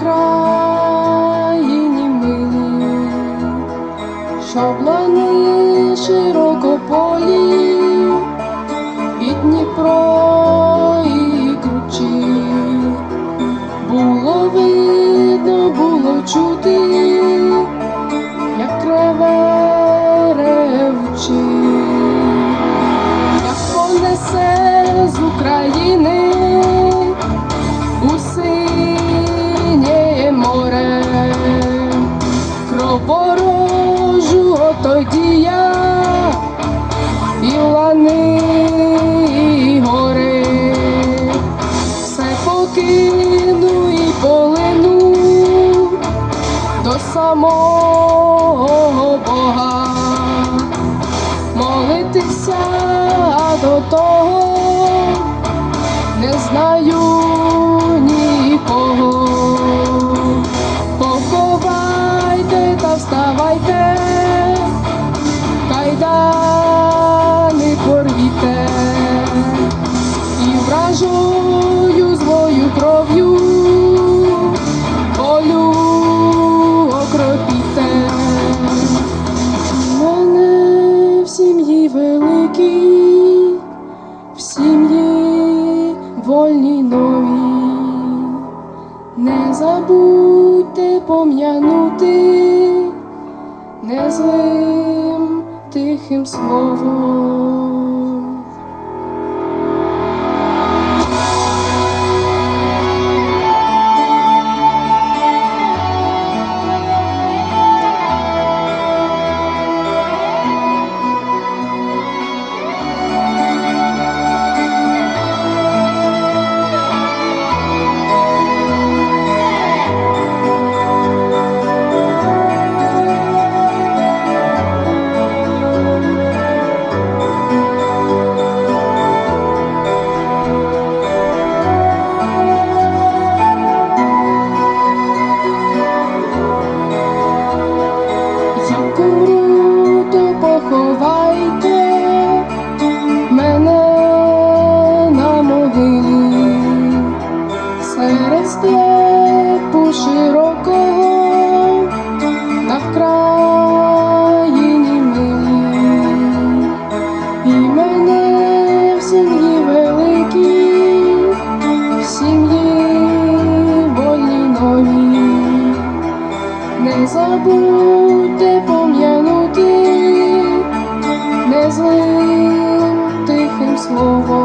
країні милі, що бланує широко від Дніпро. Самого Бога, молитися до того. Не знаю нікого. Поховайте та вставайте, кайдани порвіте, і вражою сім'ї вольній нові, Не забудьте пом'янути незлим тихим словом. На серед степу широкого на вкраїні милі, і мене в сім'ї великій, в сім'ї вольній новій. Не забудьте пом'янути незлим тихим словом.